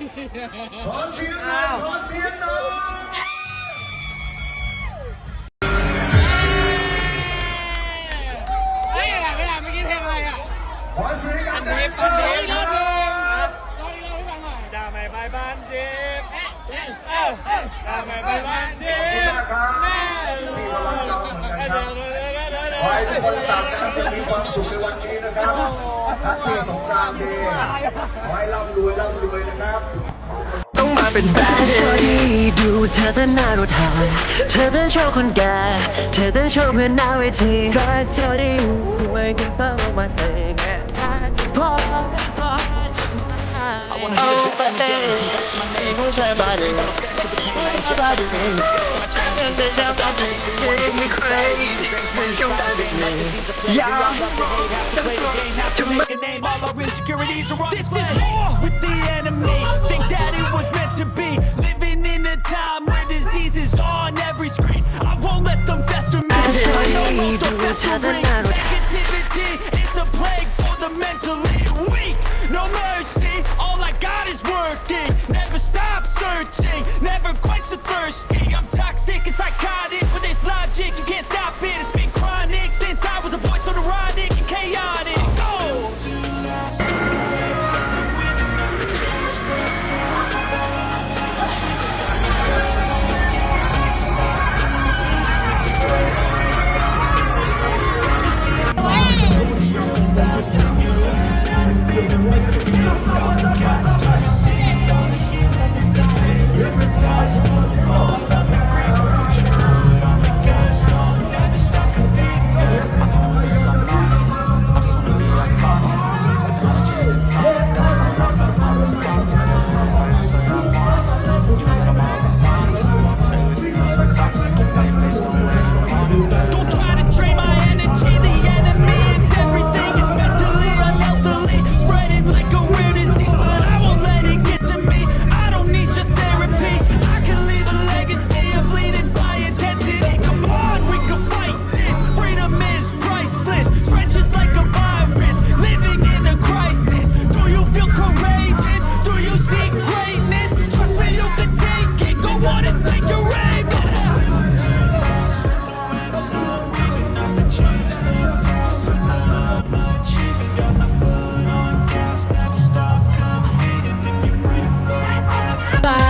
ขอเสียงหน่อยขอเสียงหน่อยเฮ้ยอะไรไม่ได้เมื่อกี้เพลงอะไรอะขอเสียงกับแดนเซอร์อีกรอบหนึ่งร้องอีกรอบให้ฟังหน่อยดาไม่ไปบ้านเด็กเออ้ยเอ้ยดาไม่ไปบ้านเด็ขอบคุณกมากครับมีพลังเราเหมือนกันครับขอให้ทุกคนสัตว์นะครับมีความสุขในวันนี้นะครับ ทักที่สงกรานต์ดีขอให้ร่ำรวยร่ำรวยนะครับต้องมาเป็นแฟนเธอดูเธอต้นหน้ารถหายเธอต้นโชว์คนแก่ เธอต้นโชว์เพื่อนหน้าเวทีรักเธอได้อยู่ไว้กันเพิ่มมาเองพอพอจะมาเอาไปเต้ นผู้ชายบ้านเองผู้ชายบ้านเองเสียดายบ้านเองไม่เคยไม่ชอบบ้านเองอยากจะมา make a name, all our insecurities are on This is war with the enemy. Think that it was meant to be. Living in a time where disease is on every screen. I won't let them fester me. I know most are festering. Bye.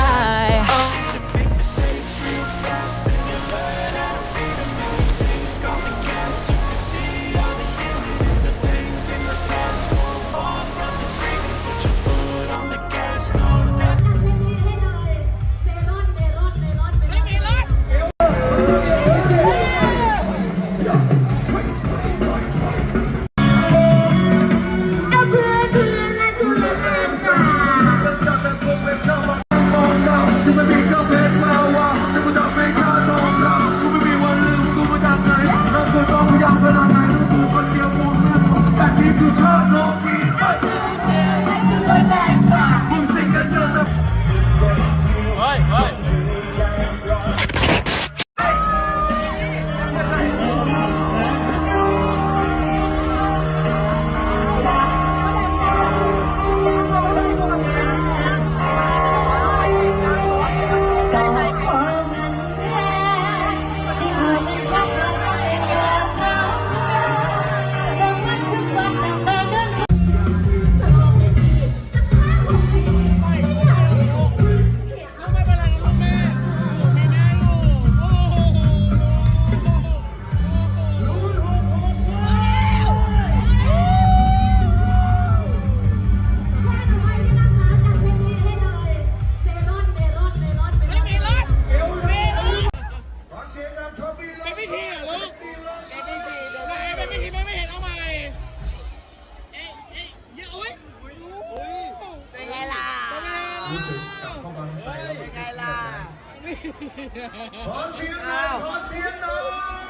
รู้สึกกับข้ามางในเป็นไงล่ะขอเสียงหน่อยขอเสียงหน่อย